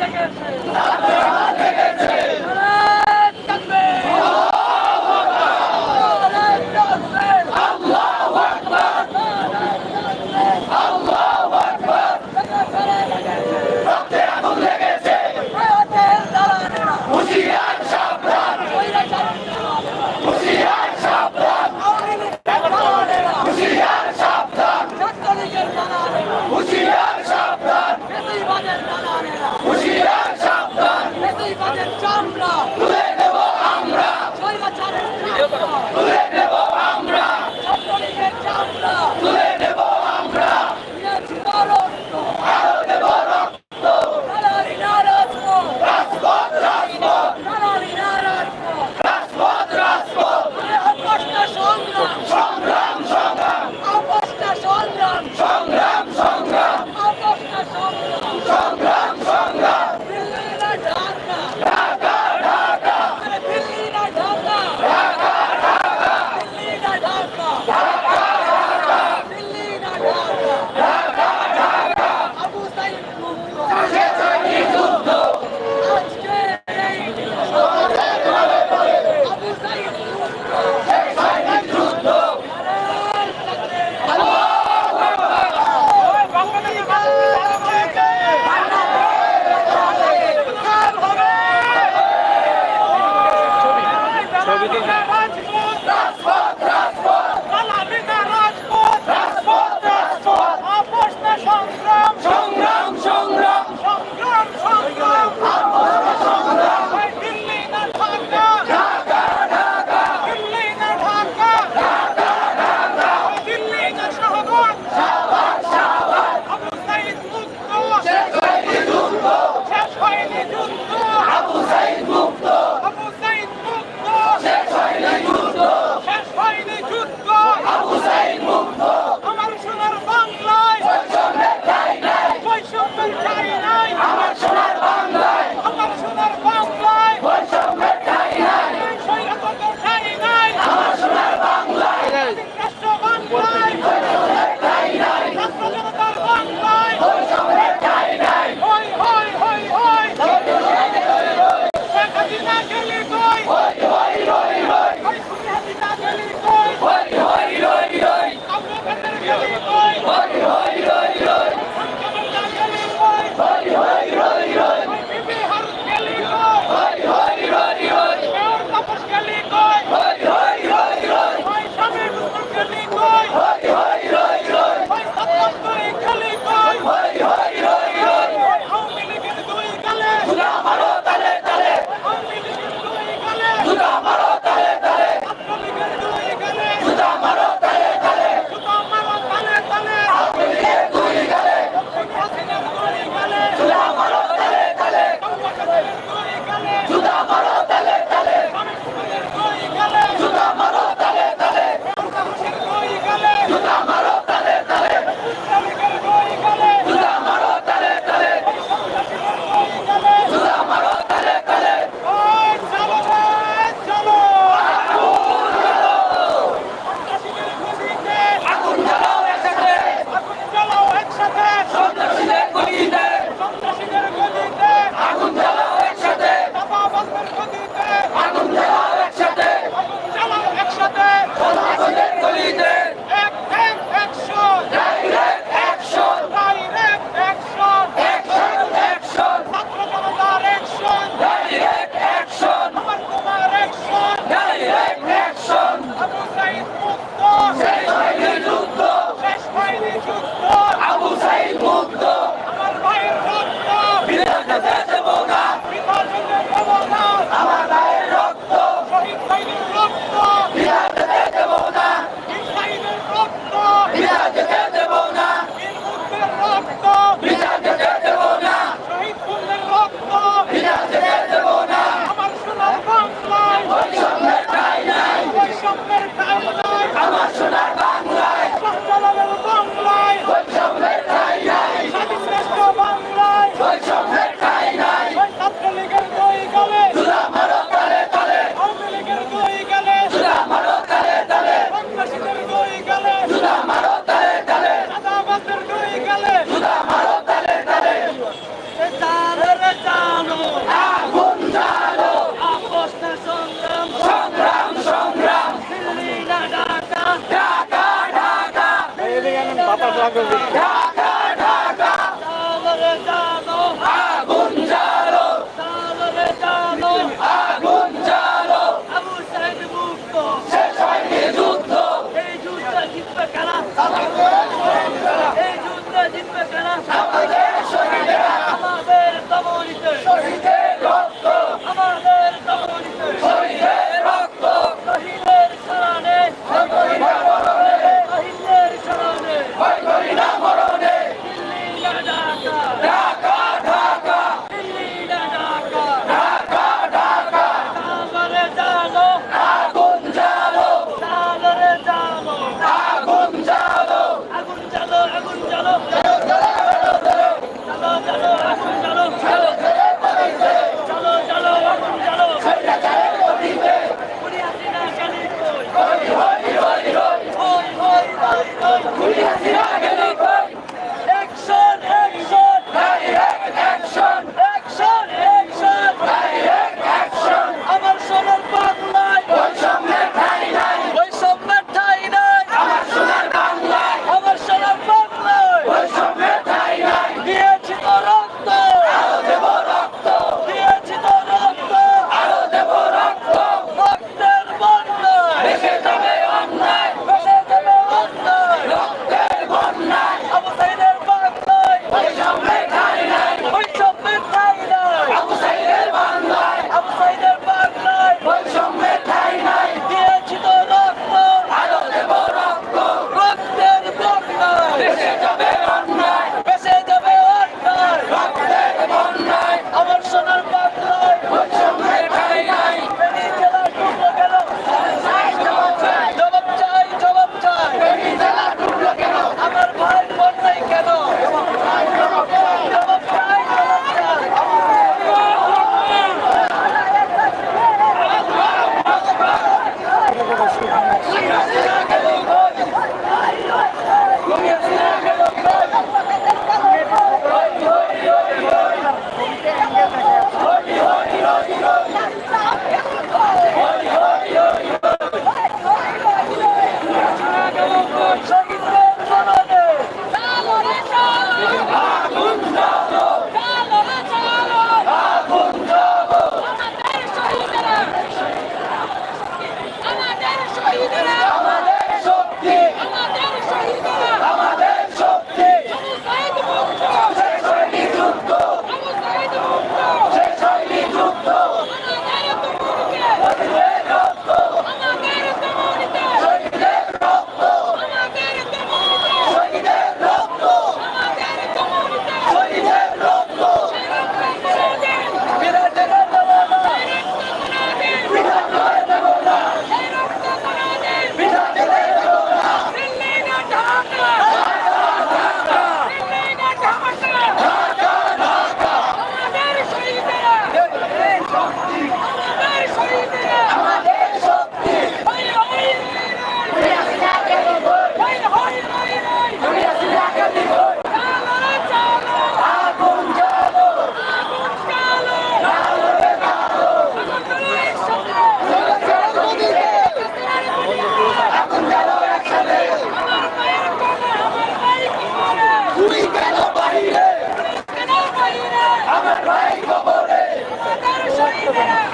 লেগেছে Flávio Vitor. Yeah.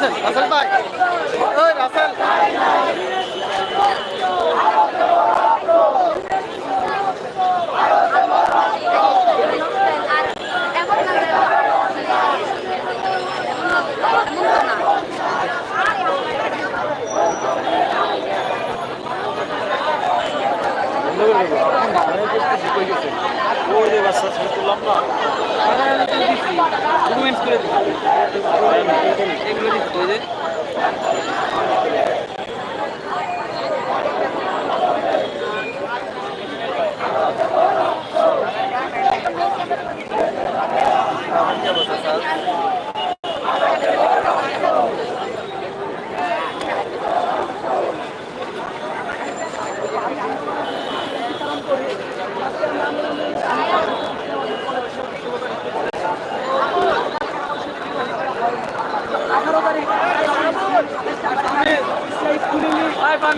Rasel Rasel ভাই। ওই রাসেল। ওই যে বাচ্চা তুললাম না করে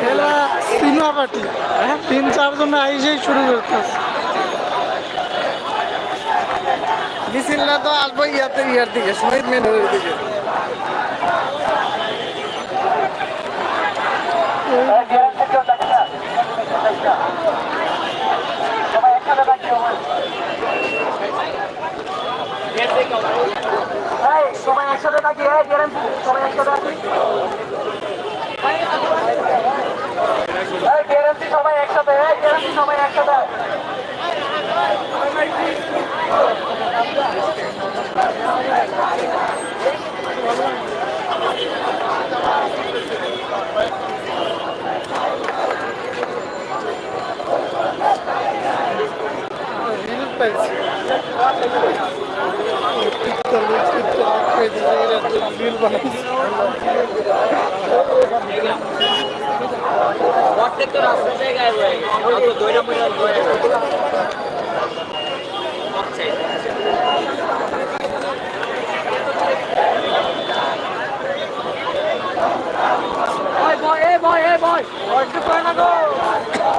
খেলা সিনেমা পার্টি। তিন চারজন আইসেই শুরু করতেছে মিছিলটা তো আসব ইয়াতে ইয়ার দিকে শহীদ মেনুর দিকে। সবাই একসাথে থাকি সবাই একসাথে থাকি। গ্যারান্টি সবাই একসাথে গ্যারান্টি সবাই একসাথে। রিল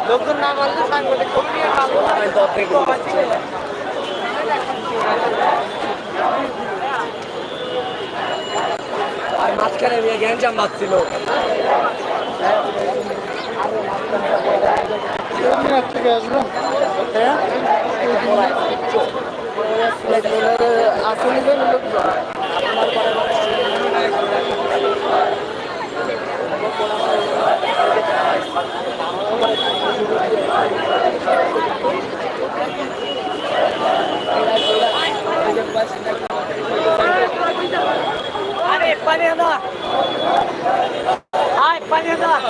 লোকজন না মারলে সাংবাদিক মাঝখানে গ্যাঞ্জাম বাজছিল কোন থেকে আসবেন আসলে লোক এই Vai, panela! Vai, panela!